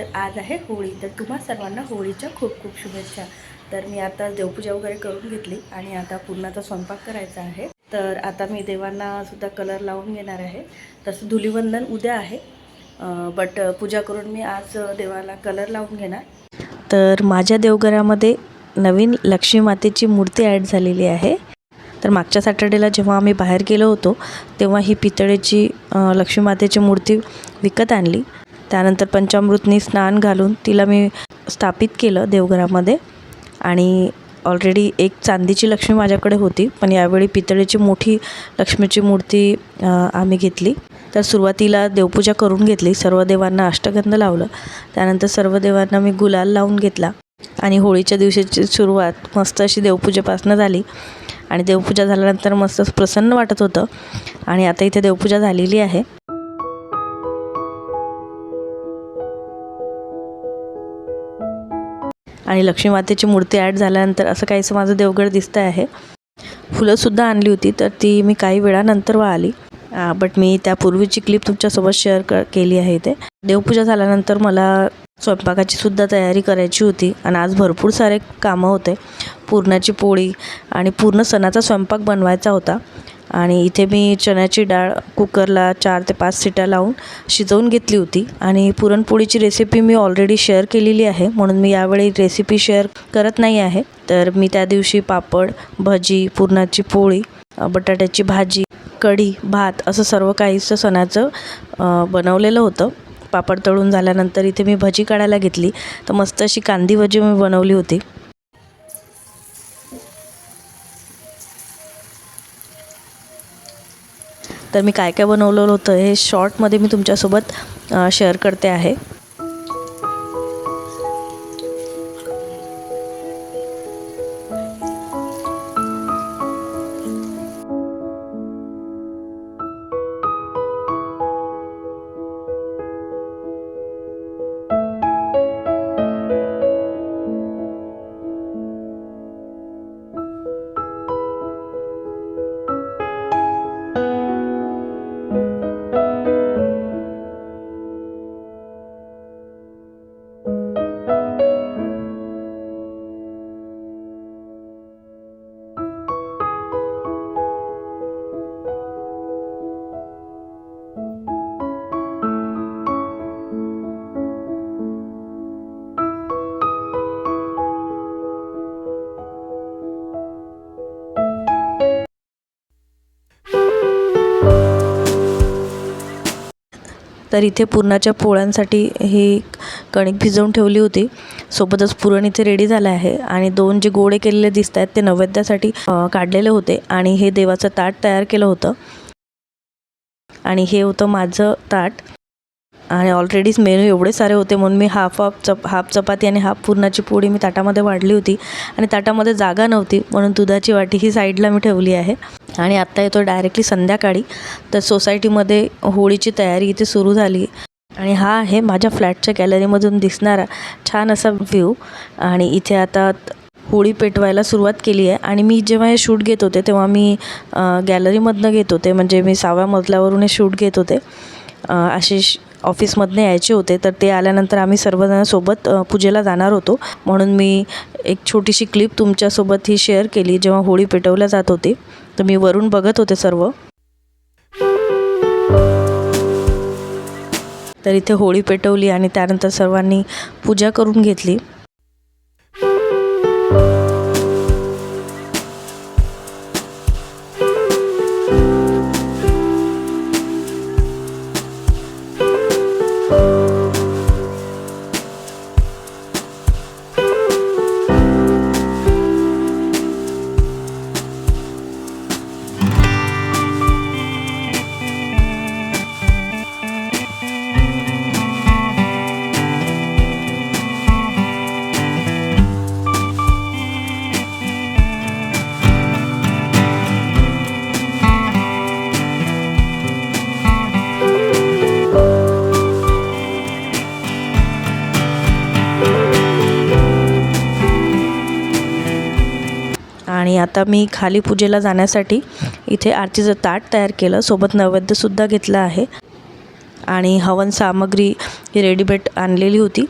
तर आज आहे होळी. तर तुम्हा सर्वांना होळीच्या खूप खूप शुभेच्छा. तर मी आता देवपूजा वगैरे करून घेतली आणि आता पूर्णाचा स्वयंपाक करायचा आहे. तर आता मी देवांना सुद्धा कलर लावून घेणार आहे. तसं धुलीवंदन उद्या आहे. बट पूजा करून मी आज देवाला कलर लावून घेणार. तर माझ्या देवघरामध्ये नवीन लक्ष्मी मातेची मूर्ती ॲड झालेली आहे. तर मागच्या सॅटर्डेला जेव्हा आम्ही बाहेर गेलो होतो तेव्हा ही पितळेची लक्ष्मी मातेची मूर्ती विकत आणली. त्यानंतर पंचामृतनी स्नान घालून तिला मी स्थापित केलं देवघरामध्ये. आणि ऑलरेडी एक चांदीची लक्ष्मी माझ्याकडे होती पण यावेळी पितळेची मोठी लक्ष्मीची मूर्ती आम्ही घेतली. तर सुरुवातीला देवपूजा करून घेतली. सर्व देवांना अष्टगंध लावलं. त्यानंतर सर्व देवांना मी गुलाल लावून घेतला. आणि होळीच्या दिवशीची सुरुवात मस्त अशी देवपूजेपासनं झाली. आणि देवपूजा झाल्यानंतर मस्त प्रसन्न वाटत होतं. आणि आता इथे देवपूजा झालेली आहे. आणि लक्ष्मी मातेची मूर्ती ॲड झाल्यानंतर असं काहीसं माझं देवगड दिसतं आहे. फुलंसुद्धा आणली होती तर ती मी काही वेळानंतर आली बट मी त्यापूर्वीची क्लिप तुमच्यासोबत शेअर क केली आहे इथे. देवपूजा झाल्यानंतर मला स्वयंपाकाची सुद्धा तयारी करायची होती आणि आज भरपूर सारे कामं होते. पुरणाची पोळी आणि पूर्ण सणाचा स्वयंपाक बनवायचा होता. आणि इथे मी चण्याची डाळ कुकरला चार ते पाच सिटा लावून शिजवून घेतली होती. आणि पुरणपोळीची रेसिपी मी ऑलरेडी शेअर केलेली आहे. म्हणून मी यावेळी रेसिपी शेअर करत नाही आहे. तर मी त्या दिवशी पापड भजी पुरणाची पोळी बटाट्याची भाजी कढी भात असं सर्व काहीचं सणाचं बनवलेलं होतं. पापड तळून झाल्यानंतर इथे मी भजी काढायला घेतली. तर मस्त अशी कांदी भजी मी बनवली होती. तर मी काय काय बनवलेलं होतं हे शॉर्टमध्ये मी तुमच्यासोबत शेअर करते आहे. तर इथे पुरणाच्या पोळ्यांसाठी ही कणिक भिजवून ठेवली होती. सोबतच पुरण इथे रेडी झालं आहे आणि दोन जे गोळे केलेले दिसत आहेत ते नैवेद्यासाठी काढलेले होते आणि हे देवाचं ताट तयार केलं होतं. आणि हे होतं माझं ताट. आणि ऑलरेडीच मेनू एवढे सारे होते म्हणून मी हाफ हाफ चप हाफ चपाती आणि हाफ पुरणाची पोळी मी ताटामध्ये वाढली होती. आणि ताटामध्ये जागा नव्हती म्हणून दुधाची वाटी ही साईडला मी ठेवली आहे. आणि आत्ता येतो डायरेक्टली संध्याकाळी. तर सोसायटीमध्ये होळीची तयारी इथे सुरू झाली. आणि हा आहे माझ्या फ्लॅटच्या गॅलरीमधून दिसणारा छान असा व्ह्यू आणि इथे आता होळी पेटवायला सुरुवात केली आहे. आणि मी जेव्हा हे शूट घेत होते तेव्हा मी गॅलरीमधनं घेत होते. म्हणजे मी सहाव्या मजल्यावरून हे शूट घेत होते. आशिष ऑफिसमधनं यायचे होते तर ते आल्यानंतर आम्ही सर्वजण सोबत पूजेला जाणार होतो. म्हणून मी एक छोटीशी क्लिप तुमच्यासोबत ही शेअर केली जेव्हा होळी पेटवल्या जात होती. तर मी वरून बघत होते सर्व. तर इथे होळी पेटवली आणि त्यानंतर सर्वांनी पूजा करून घेतली. आणि आता मी खाली पूजेला जाण्यासाठी इथे आरतीचं ताट तयार केलं. सोबत नैवेद्यसुद्धा घेतलं आहे. आणि हवन सामग्री ही रेडीमेड आणलेली होती.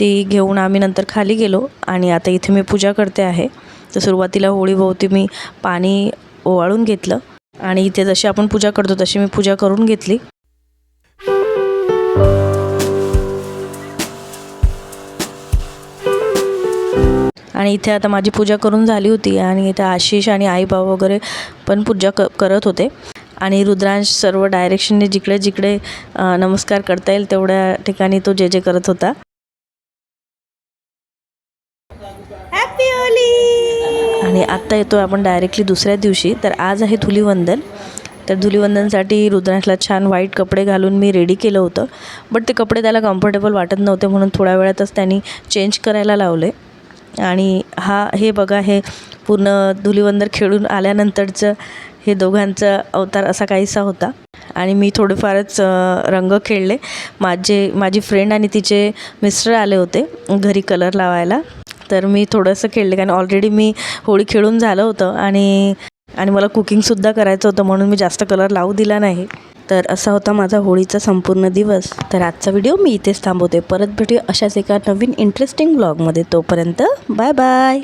ती घेऊन आम्ही नंतर खाली गेलो आणि आता इथे मी पूजा करते आहे. तर सुरुवातीला होळीभोवती मी पाणी ओवाळून घेतलं. आणि इथे जशी आपण पूजा करतो तशी मी पूजा करून घेतली. आणि इथे आता माझी पूजा करून झाली होती आणि इथे आशिष आणि आईबाबा वगैरे पण पूजा क करत होते. आणि रुद्रांश सर्व डायरेक्शनने जिकडे जिकडे नमस्कार करता येईल तेवढ्या ठिकाणी तो जे जे करत होता. आणि आत्ता येतो आपण डायरेक्टली दुसऱ्या दिवशी. तर आज आहे धुलीवंदन. तर धुलीवंदनसाठी रुद्रांशला छान व्हाईट कपडे घालून मी रेडी केलं होतं. बट ते कपडे त्याला कम्फर्टेबल वाटत नव्हते म्हणून थोड्या वेळातच त्यांनी चेंज करायला लावले. आणि हा हे बघा हे पूर्ण धुलीवंदर खेळून आल्यानंतरचं हे दोघांचा अवतार असा काहीसा होता. आणि मी थोडेफारच रंग खेळले. माझे माझी फ्रेंड आणि तिचे मिस्टर आले होते घरी कलर लावायला. तर मी थोडंसं खेळले कारण ऑलरेडी मी होळी खेळून झालं होतं आणि आणि मला कुकिंगसुद्धा करायचं होतं म्हणून मी जास्त कलर लावू दिला नाही. तर असा होता माझा होळीचा संपूर्ण दिवस. तर आजचा व्हिडिओ मी इथेच थांबवते. परत भेटूया अशाच एका नवीन इंटरेस्टिंग ब्लॉगमध्ये तोपर्यंत बाय बाय